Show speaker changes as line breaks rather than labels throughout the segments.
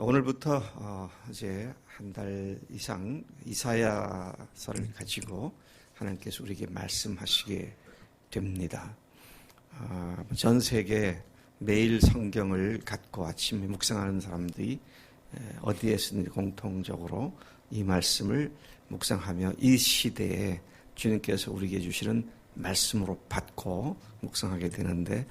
오늘부터 어, 이제 한 달 이상 이사야서를 가지고 하나님께서 우리에게 말씀하시게 됩니다. 어, 전 세계 매일 성경을 갖고 아침에 묵상하는 사람들이 어디에서든 공통적으로 이 말씀을 묵상하며 이 시대에 주님께서 우리에게 주시는 말씀으로 받고 묵상하게 되는데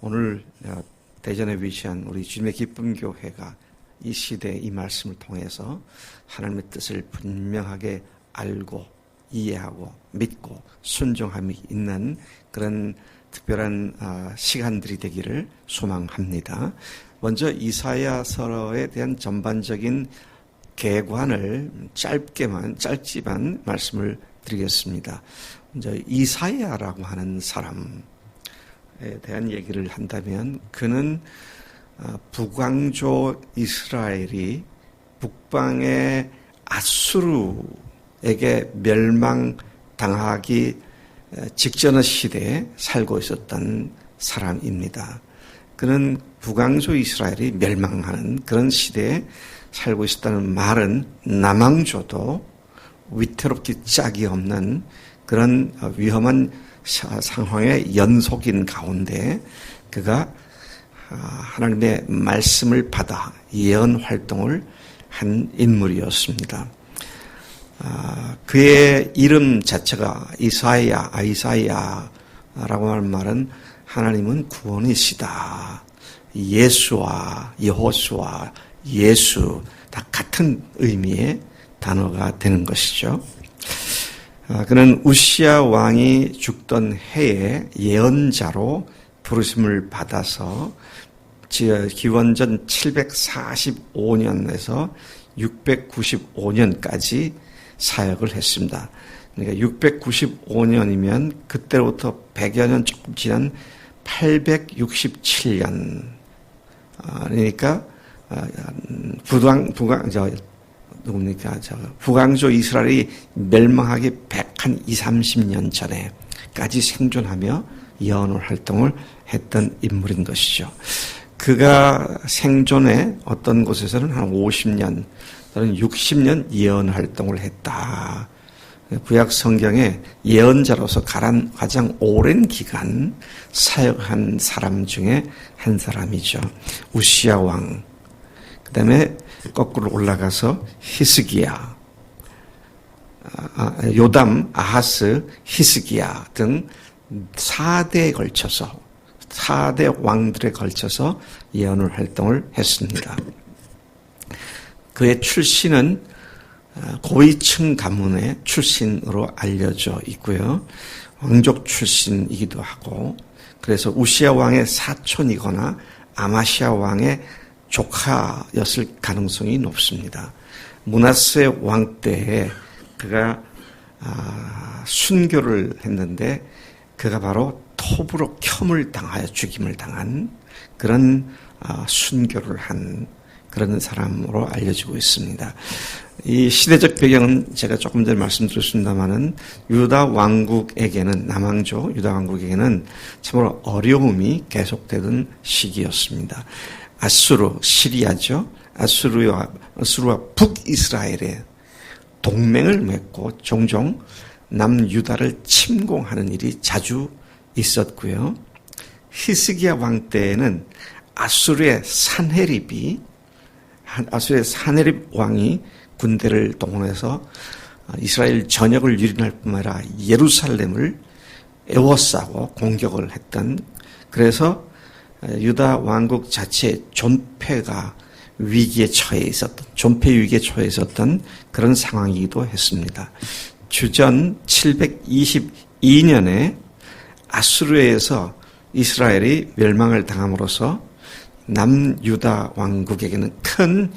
오늘 어, 대전에 위치한 우리 주님의 기쁨 교회가 이 시대에 이 말씀을 통해서 하나님의 뜻을 분명하게 알고 이해하고 믿고 순종함이 있는 그런 특별한 아, 시간들이 되기를 소망합니다. 먼저 이사야서에 대한 전반적인 개관을 짧게만 짧지만 말씀을 드리겠습니다. 먼저 이사야라고 하는 사람에 대한 얘기를 한다면 그는 아, 북왕조 이스라엘이 북방의 아수르에게 멸망당하기 직전의 시대에 살고 있었던 사람입니다. 그는 북왕조 이스라엘이 멸망하는 그런 시대에 살고 있었다는 말은 남왕조도 위태롭기 짝이 없는 그런 위험한 상황의 연속인 가운데 그가 아, 하나님의 말씀을 받아 예언 활동을 한 인물이었습니다. 아, 그의 이름 자체가 이사야, 아이사야라고 하는 말은 하나님은 구원이시다. 예수와 여호수와 예수 다 같은 의미의 단어가 되는 것이죠. 아, 그는 우시아 왕이 죽던 해에 예언자로 부르심을 받아서 기원전 745년에서 695년까지 사역을 했습니다. 그러니까 695년이면 그때로부터 100여 년 조금 지난 867년. 아, 그러니까 부당 부강 저 누굽니까 저 북왕조 이스라엘이 멸망하기 100한 2, 30년 전에까지 생존하며 예언 활동을 했던 인물인 것이죠. 그가 생존에 어떤 곳에서는 한 50년 또는 60년 예언 활동을 했다. 구약 성경에 예언자로서 가장, 오랜 기간 사역한 사람 중에 한 사람이죠. 우시아 왕. 그 다음에 거꾸로 올라가서 히스기야, 아, 요담, 아하스, 히스기야 등 4대에 걸쳐서 4대 왕들에 걸쳐서 예언을 활동을 했습니다. 그의 출신은 어, 고위층 가문의 출신으로 알려져 있고요. 왕족 출신이기도 하고 그래서 우시아 왕의 사촌이거나 아마시아 왕의 조카였을 가능성이 높습니다. 문하세 왕 때에 그가 아, 순교를 했는데 그가 바로 톱으로 켬을 당하여 죽임을 당한 그런 아, 순교를 한 그런 사람으로 알려지고 있습니다. 이 시대적 배경은 제가 조금 전에 말씀드렸습니다만은 유다 왕국에게는 남왕조 유다 왕국에게는 참으로 어려움이 계속되던 시기였습니다. 아수르 시리아죠. 아수르와 아수르와 북이스라엘의 동맹을 맺고 종종 남유다를 침공하는 일이 자주 있었고요. 히스기야 왕 때에는 아수르의 산헤립이 아수르의 산헤립 왕이 군대를 동원해서 이스라엘 전역을 유린할 뿐만 아니라 예루살렘을 에워싸고 공격을 했던 그래서 유다 왕국 자체 존폐가 위기에 처해 있었던 존폐 위기에 처해 있었던 그런 상황이기도 했습니다. 주전 722년에 아수르에서 이스라엘이 멸망을 당함으로써 남유다 왕국에게는 큰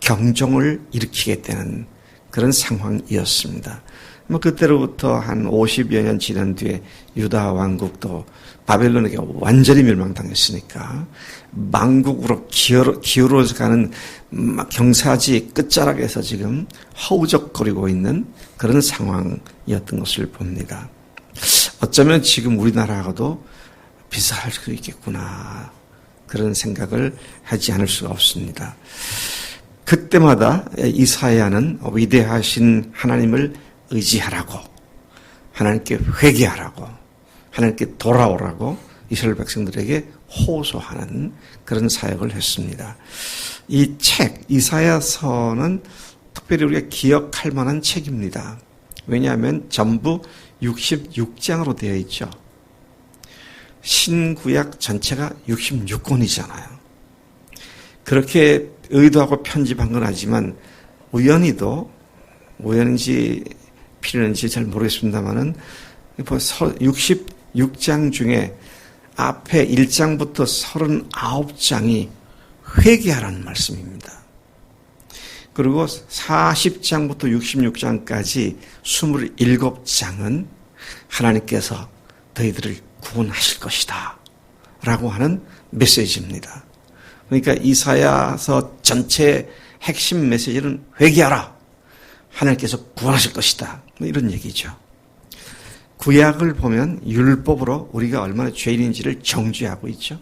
경종을 일으키게 되는 그런 상황이었습니다. 뭐 그때로부터 한 50여 년 지난 뒤에 유다 왕국도 바벨론에게 완전히 멸망당했으니까 망국으로 기어로, 기어로서 가는 경사지 끝자락에서 지금 허우적거리고 있는 그런 상황이었던 것을 봅니다. 어쩌면 지금 우리나라하고도 비슷할 수도 있겠구나. 그런 생각을 하지 않을 수가 없습니다. 그때마다 이사야는 위대하신 하나님을 의지하라고 하나님께 회개하라고 하나님께 돌아오라고 이스라엘 백성들에게 호소하는 그런 사역을 했습니다. 이 책, 이사야서는 특별히 우리가 기억할 만한 책입니다. 왜냐하면 전부 66장으로 되어 있죠. 신구약 전체가 66권이잖아요. 그렇게 의도하고 편집한 건 아니지만 우연히도 우연인지 필연인지 잘 모르겠습니다만은 66장 중에 앞에 1장부터 39장이 회개하라는 말씀입니다. 그리고 40장부터 66장까지 27장은 하나님께서 너희들을 구원하실 것이다. 라고 하는 메시지입니다. 그러니까 이사야서 전체 핵심 메시지는 회개하라. 하나님께서 구원하실 것이다. 뭐 이런 얘기죠. 구약을 보면 율법으로 우리가 얼마나 죄인인지를 정죄하고 있죠.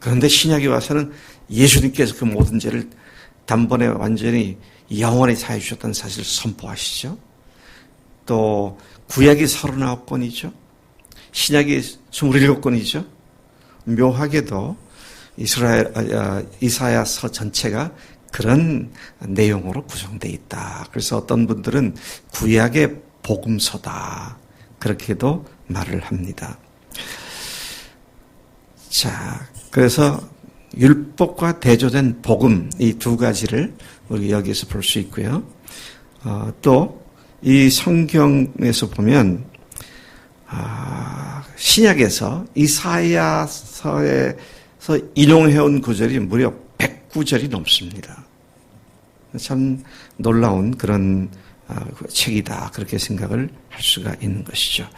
그런데 신약에 와서는 예수님께서 그 모든 죄를 단번에 완전히 영원히 사해 주셨다는 사실을 선포하시죠. 또 구약이 39권이죠. 신약이 27권이죠. 묘하게도 이스라엘 아, 아, 이사야서 전체가 그런 내용으로 구성되어 있다. 그래서 어떤 분들은 구약의 복음서다. 그렇게도 말을 합니다. 자, 그래서 율법과 대조된 복음 이 두 가지를 우리 여기서 볼 수 있고요. 어, 또이 성경에서 보면 아, 신약에서 이사야서에서 인용해온 구절이 무려 100구절이 넘습니다. 참 놀라운 그런 아, 책이다. 그렇게 생각을 할 수가 있는 것이죠.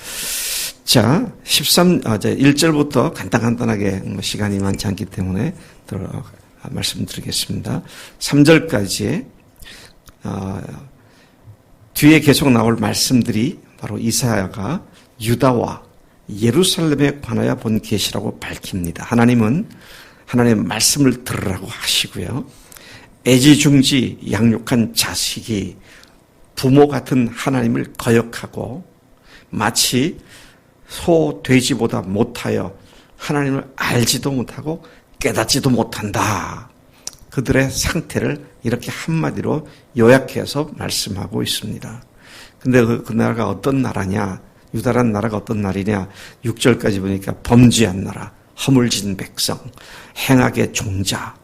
자, 13, 아, 1절부터 간단간단하게 뭐 시간이 많지 않기 때문에 들어 말씀드리겠습니다. 3절까지, 어, 뒤에 계속 나올 말씀들이 바로 이사야가 유다와 예루살렘에 관하여 본 계시라고 밝힙니다. 하나님은 하나님의 말씀을 들으라고 하시고요. 애지중지 양육한 자식이 부모 같은 하나님을 거역하고 마치 소, 돼지보다 못하여 하나님을 알지도 못하고 깨닫지도 못한다. 그들의 상태를 이렇게 한마디로 요약해서 말씀하고 있습니다. 근데 그, 그 나라가 어떤 나라냐? 유다란 나라가 어떤 나라냐? 6절까지 보니까 범죄한 나라, 허물진 백성, 행악의 종자,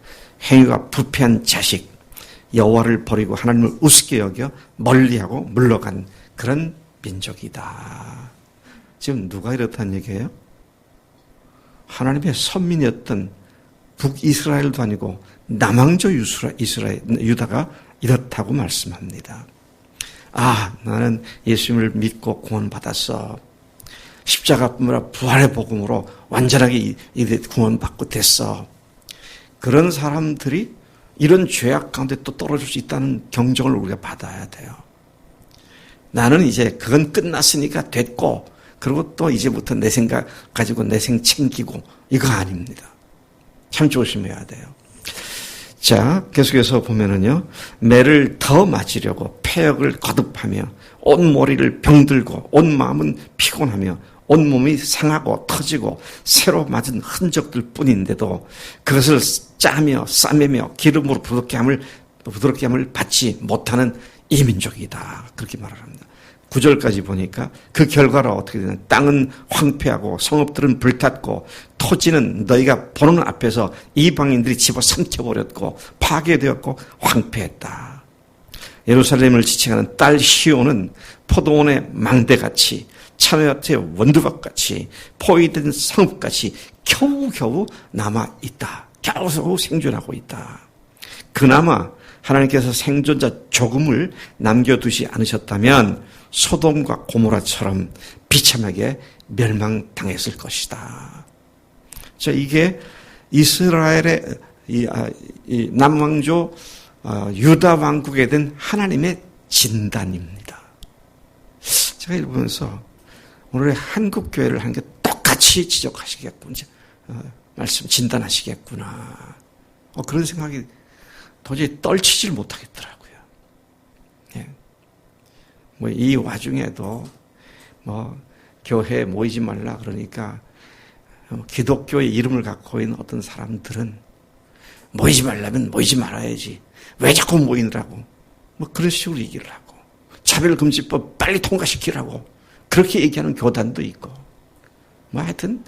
행위가 부패한 자식, 여호와를 버리고 하나님을 우습게 여겨 멀리하고 물러간 그런 민족이다. 지금 누가 이렇다는 얘기예요? 하나님의 선민이었던 북이스라엘도 아니고 남왕조 이스라엘, 유다가 이렇다고 말씀합니다. 아, 나는 예수님을 믿고 구원받았어. 십자가 뿐만 아니라 부활의 복음으로 완전하게 구원받고 됐어. 그런 사람들이 이런 죄악 가운데 또 떨어질 수 있다는 경정을 우리가 받아야 돼요. 나는 이제 그건 끝났으니까 됐고, 그리고 또 이제부터 내 생각 가지고 내 생 챙기고, 이거 아닙니다. 참 조심해야 돼요. 자, 계속해서 보면은요, 매를 더 맞으려고 폐역을 거듭하며, 온 머리를 병들고, 온 마음은 피곤하며, 온 몸이 상하고 터지고 새로 맞은 흔적들 뿐인데도 그것을 짜며 싸매며 기름으로 부드럽게 함을 부드럽게 함을 받지 못하는 이민족이다. 그렇게 말을 합니다. 9절까지 보니까 그 결과로 어떻게 되냐. 땅은 황폐하고 성읍들은 불탔고 토지는 너희가 보는 앞에서 이방인들이 집어 삼켜버렸고 파괴되었고 황폐했다. 예루살렘을 지칭하는 딸 시온은 포도원의 망대같이 참외밭의 원두밭같이 포위된 성읍같이 겨우겨우 남아있다. 겨우겨우 생존하고 있다. 그나마 하나님께서 생존자 조금을 남겨두지 않으셨다면 소돔과 고모라처럼 비참하게 멸망당했을 것이다. 자, 이게 이스라엘의 이, 아, 이 남왕조 어, 유다 왕국에 대한 하나님의 진단입니다. 제가 읽으면서 오늘의 한국 교회를 한 게 똑같이 지적하시겠군, 어, 말씀 진단하시겠구나. 어, 그런 생각이 도저히 떨치질 못하겠더라고요. 예. 뭐이 와중에도 뭐 교회에 모이지 말라 그러니까 어, 기독교의 이름을 갖고 있는 어떤 사람들은 모이지 말라면 모이지 말아야지. 왜 자꾸 모이느라고. 뭐 그런 식으로 얘기를 하고. 차별금지법 빨리 통과시키라고. 그렇게 얘기하는 교단도 있고. 뭐 하여튼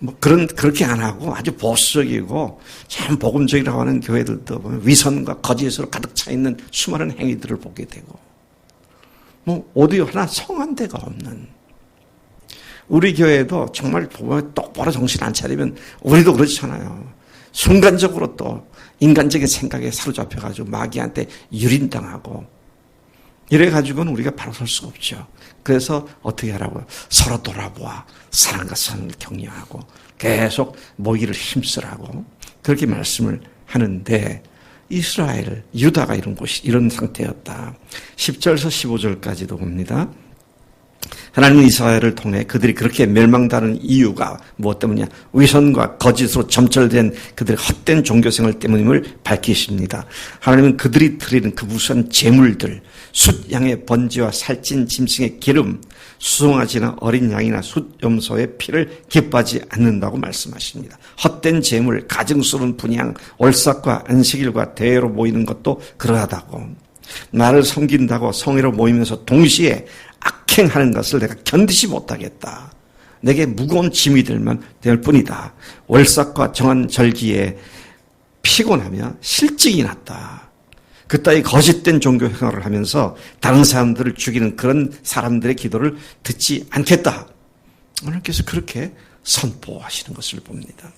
뭐 그런 그렇게 안 하고 아주 보수적이고 참 복음적이라고 하는 교회들도 보면 위선과 거짓으로 가득 차 있는 수많은 행위들을 보게 되고 뭐 오디오 하나 성한 데가 없는 우리 교회도 정말 보면 똑바로 정신 안 차리면 우리도 그렇잖아요. 순간적으로 또 인간적인 생각에 사로잡혀 가지고 마귀한테 유린당하고 이래가지고는 우리가 바로 설 수가 없죠. 그래서 어떻게 하라고요? 서로 돌아보아 사랑과 선을 격려하고 계속 모이를 힘쓰라고 그렇게 말씀을 하는데 이스라엘, 유다가 이런 곳이 이런 상태였다. 10절에서 15절까지도 봅니다. 하나님은 이스라엘을 통해 그들이 그렇게 멸망당하는 이유가 무엇 때문이냐? 위선과 거짓으로 점철된 그들의 헛된 종교생활 때문임을 밝히십니다. 하나님은 그들이 드리는 그 무수한 재물들, 숫 양의 번지와 살찐 짐승의 기름, 수송아지나 어린 양이나 숫염소의 피를 기뻐하지 않는다고 말씀하십니다. 헛된 재물, 가증스러운 분양, 월삭과 안식일과 대회로 모이는 것도 그러하다고. 나를 섬긴다고 성회로 모이면서 동시에 악행하는 것을 내가 견디지 못하겠다. 내게 무거운 짐이 들면 될 뿐이다. 월삭과 정한 절기에 피곤하며 실증이 났다. 그따위 거짓된 종교 생활을 하면서 다른 사람들을 죽이는 그런 사람들의 기도를 듣지 않겠다. 하나님께서 그렇게 선포하시는 것을 봅니다.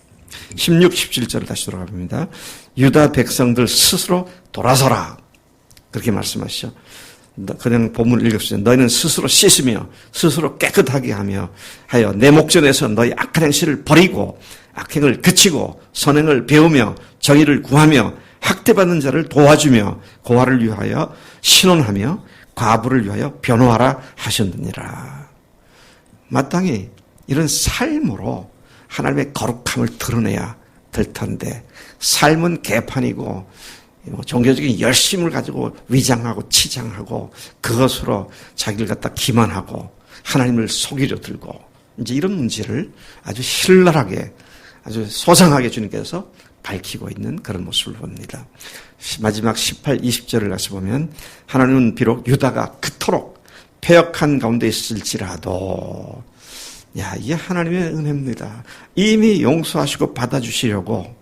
16, 17절을 다시 돌아가 봅니다. 유다 백성들 스스로 돌아서라. 그렇게 말씀하시죠. 그냥 본문을 읽었어요. 너희는 스스로 씻으며 스스로 깨끗하게 하며 하여 내 목전에서 너희 악한 행실을 버리고 악행을 그치고 선행을 배우며 정의를 구하며 학대받는 자를 도와주며 고아를 위하여 신원하며 과부를 위하여 변호하라 하셨느니라. 마땅히 이런 삶으로 하나님의 거룩함을 드러내야 될 텐데 삶은 개판이고 뭐 종교적인 열심을 가지고 위장하고 치장하고 그것으로 자기를 갖다 기만하고 하나님을 속이려 들고 이제 이런 문제를 아주 신랄하게 아주 소상하게 주님께서 밝히고 있는 그런 모습을 봅니다. 마지막 18, 20절을 가서 보면 하나님은 비록 유다가 그토록 폐역한 가운데 있을지라도 야, 이게 하나님의 은혜입니다. 이미 용서하시고 받아주시려고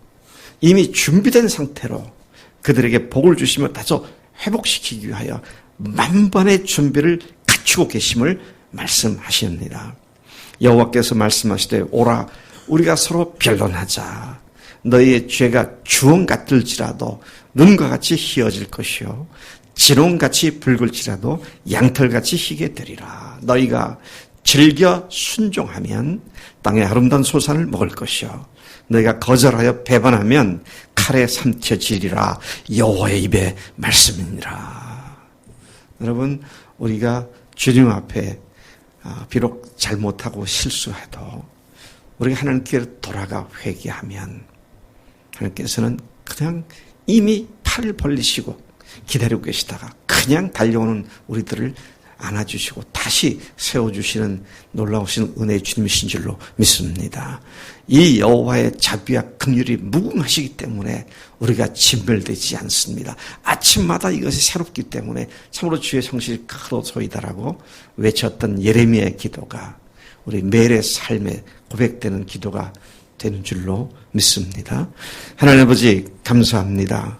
이미 준비된 상태로 그들에게 복을 주시며 다소 회복시키기 위하여 만번의 준비를 갖추고 계심을 말씀하십니다. 여호와께서 말씀하시되 오라 우리가 서로 변론하자. 너희의 죄가 주홍 같을지라도 눈과 같이 희어질 것이요 진홍같이 붉을지라도 양털같이 희게 되리라. 너희가 즐겨 순종하면 땅의 아름다운 소산을 먹을 것이요 너희가 거절하여 배반하면 칼에 삼켜지리라 여호와의 입에 말씀이니라. 여러분 우리가 주님 앞에 아, 비록 잘못하고 실수해도 우리가 하나님께 돌아가 회개하면 하나님께서는 그냥 이미 팔을 벌리시고 기다리고 계시다가 그냥 달려오는 우리들을 안아주시고 다시 세워주시는 놀라우신 은혜의 주님이신 줄로 믿습니다. 이 여호와의 자비와 긍휼이 무궁하시기 때문에 우리가 진멸되지 않습니다. 아침마다 이것이 새롭기 때문에 참으로 주의 성실이 크도소이다라고 외쳤던 예레미야의 기도가 우리 매일의 삶에 고백되는 기도가 되는 줄로 믿습니다. 하나님 아버지 감사합니다.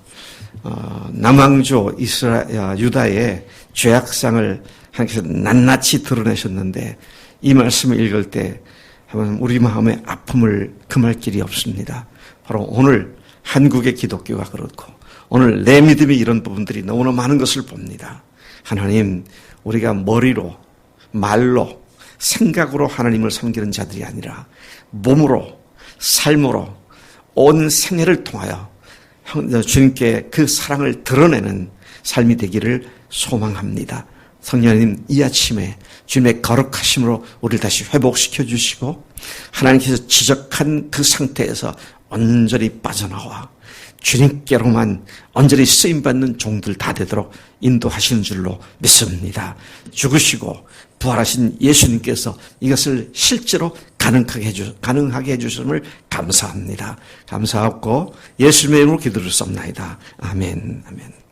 어, 남왕조 이스라 유다의 죄악상을 하나님께서 낱낱이 드러내셨는데 이 말씀을 읽을 때 우리 마음의 아픔을 금할 길이 없습니다. 바로 오늘 한국의 기독교가 그렇고 오늘 내 믿음의 이런 부분들이 너무나 많은 것을 봅니다. 하나님, 우리가 머리로, 말로, 생각으로 하나님을 섬기는 자들이 아니라 몸으로, 삶으로, 온 생애를 통하여 주님께 그 사랑을 드러내는 삶이 되기를 소망합니다. 성령님 이 아침에 주님의 거룩하심으로 우리를 다시 회복시켜 주시고 하나님께서 지적한 그 상태에서 온전히 빠져나와 주님께로만 언저리 쓰임받는 종들 다 되도록 인도하시는 줄로 믿습니다. 죽으시고 부활하신 예수님께서 이것을 실제로 가능하게 해주, 가능하게 해주심을 감사합니다. 감사하고 예수님의 이름으로 기도를 쏩나이다. 아멘, 아멘.